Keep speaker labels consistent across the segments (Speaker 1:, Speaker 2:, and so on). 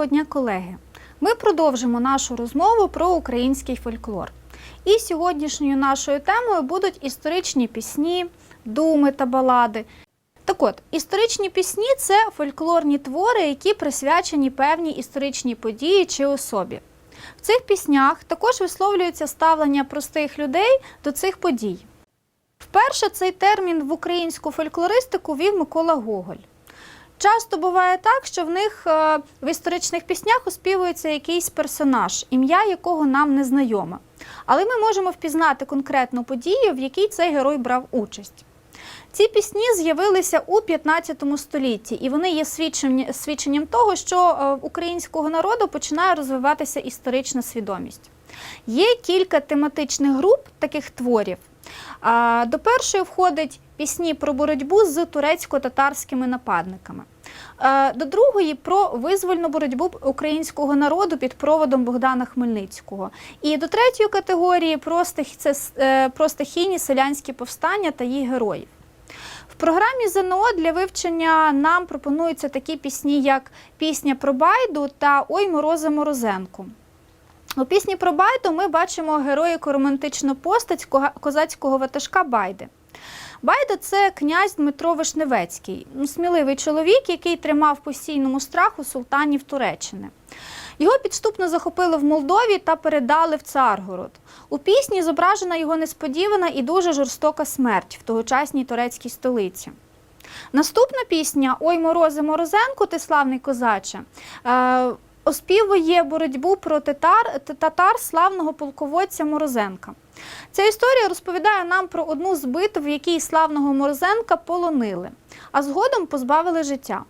Speaker 1: Доброго дня, колеги! Ми продовжимо нашу розмову про український фольклор. І сьогоднішньою нашою темою будуть історичні пісні, думи та балади. Так от, історичні пісні це фольклорні твори, які присвячені певній історичній події чи особі. В цих піснях також висловлюється ставлення простих людей до цих подій. Вперше цей термін в українську фольклористику вів Микола Гоголь. Часто буває так, що в них е, в історичних піснях оспівується якийсь персонаж, ім'я якого нам не знайоме. Але ми можемо впізнати конкретну подію, в якій цей герой брав участь. Ці пісні з'явилися у 15 столітті, і вони є свідченням, того, що е, в українського народу починає розвиватися історична свідомість. Є кілька тематичних груп таких творів. До першої входить пісні про боротьбу з турецько-татарськими нападниками. До другої про визвольну боротьбу українського народу під проводом Богдана Хмельницького. І до третьої категорії про стих- це е, про стихійні селянські повстання та їх героїв. В програмі ЗНО для вивчення нам пропонуються такі пісні, як Пісня про Байду та Ой Морозе Морозенко. У пісні про Байду ми бачимо героїко-романтичну постать козацького ватажка Байди. Байда це князь Дмитро Вишневецький, сміливий чоловік, який тримав постійному страху султанів Туреччини. Його підступно захопили в Молдові та передали в Царгород. У пісні зображена його несподівана і дуже жорстока смерть в тогочасній турецькій столиці. Наступна пісня Ой морозе Морозенко, ти славний козаче. Оспівує боротьбу проти тар, татар славного полководця Морозенка. Ця історія розповідає нам про одну з битв, в якій славного Морозенка полонили, а згодом позбавили життя.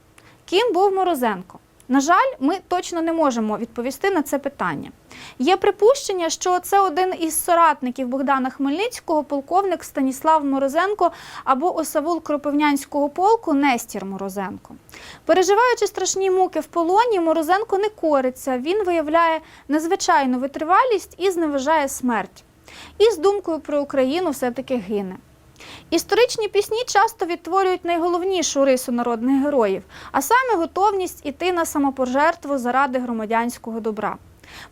Speaker 1: Ким був Морозенко? На жаль, ми точно не можемо відповісти на це питання. Є припущення, що це один із соратників Богдана Хмельницького, полковник Станіслав Морозенко або осавул Кропивнянського полку Нестір Морозенко. Переживаючи страшні муки в полоні, Морозенко не кориться. Він виявляє незвичайну витривалість і зневажає смерть. І з думкою про Україну все-таки гине. Історичні пісні часто відтворюють найголовнішу рису народних героїв, а саме готовність іти на самопожертву заради громадянського добра.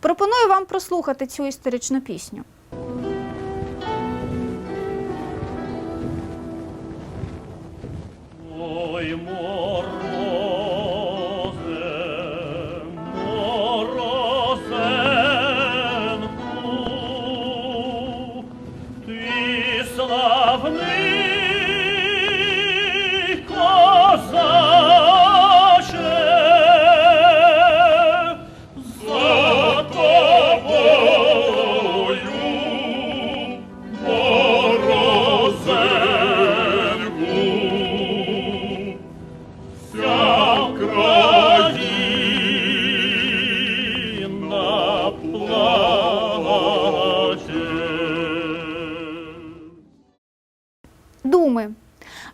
Speaker 1: Пропоную вам прослухати цю історичну пісню.
Speaker 2: Славний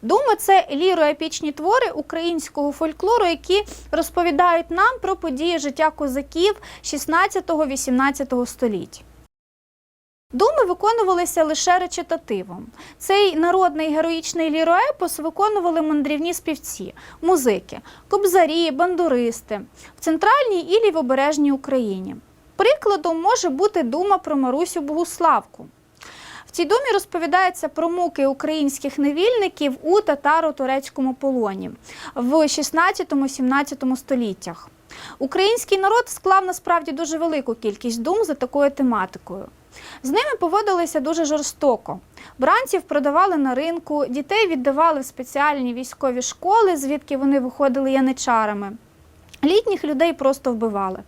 Speaker 1: Думи це ліроепічні твори українського фольклору, які розповідають нам про події життя козаків 16-18 століть. Думи виконувалися лише речитативом. Цей народний героїчний ліроепос виконували мандрівні співці, музики, кобзарі, бандуристи в центральній і лівобережній Україні. Прикладом може бути дума про Марусю Богуславку. Цій думі розповідається про муки українських невільників у татаро-турецькому полоні в 16-17 століттях. Український народ склав насправді дуже велику кількість дум за такою тематикою. З ними поводилися дуже жорстоко. Бранців продавали на ринку, дітей віддавали в спеціальні військові школи, звідки вони виходили яничарами. Літніх людей просто вбивали,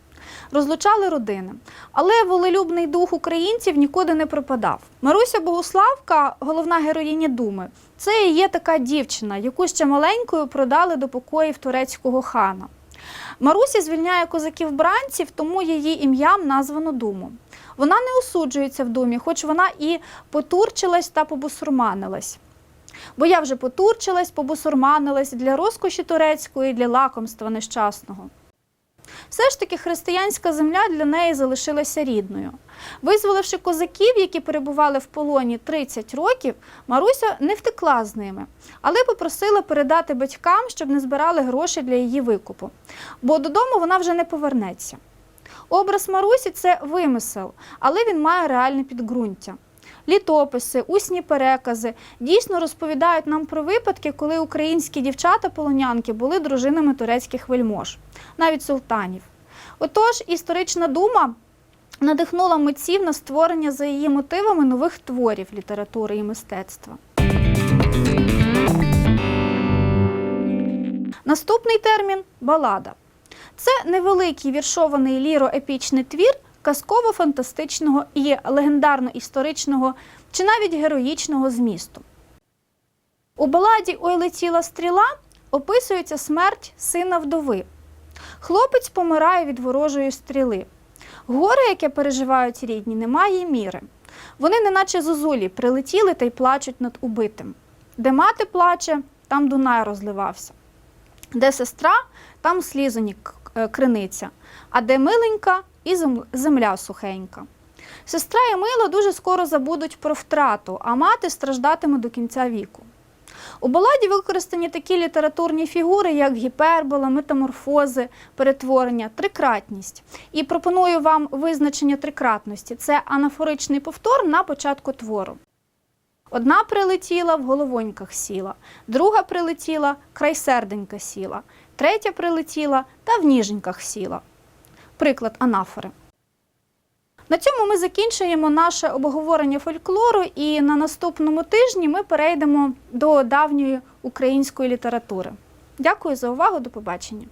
Speaker 1: розлучали родини. Але волелюбний дух українців нікуди не пропадав. Маруся Богуславка, головна героїня Думи, це і є така дівчина, яку ще маленькою продали до покоїв турецького хана. Маруся звільняє козаків бранців, тому її ім'ям названо Думу. Вона не осуджується в думі, хоч вона і потурчилась та побусурманилась. Бо я вже потурчилась, побусурманилась для розкоші турецької, для лакомства нещасного. Все ж таки християнська земля для неї залишилася рідною. Визволивши козаків, які перебували в полоні 30 років, Маруся не втекла з ними, але попросила передати батькам, щоб не збирали гроші для її викупу, бо додому вона вже не повернеться. Образ Марусі це вимисел, але він має реальне підґрунтя. Літописи, усні перекази дійсно розповідають нам про випадки, коли українські дівчата-полонянки були дружинами турецьких вельмож, навіть султанів. Отож, історична дума надихнула митців на створення за її мотивами нових творів літератури і мистецтва. Наступний термін балада. Це невеликий віршований ліро-епічний твір казково-фантастичного і легендарно-історичного чи навіть героїчного змісту. У баладі Ой летіла стріла описується смерть сина вдови. Хлопець помирає від ворожої стріли. Горе, яке переживають рідні, немає міри. Вони, неначе зозулі, прилетіли та й плачуть над убитим. Де мати плаче, там Дунай розливався. Де сестра, там слізонік криниця, а де миленька і земля сухенька. Сестра і мило дуже скоро забудуть про втрату, а мати страждатиме до кінця віку. У баладі використані такі літературні фігури, як гіпербола, метаморфози, перетворення, трикратність. І пропоную вам визначення трикратності. Це анафоричний повтор на початку твору. Одна прилетіла, в головоньках сіла, друга прилетіла, край серденька сіла, третя прилетіла та в ніженьках сіла. Приклад анафори. На цьому ми закінчуємо наше обговорення фольклору, і на наступному тижні ми перейдемо до давньої української літератури. Дякую за увагу, до побачення.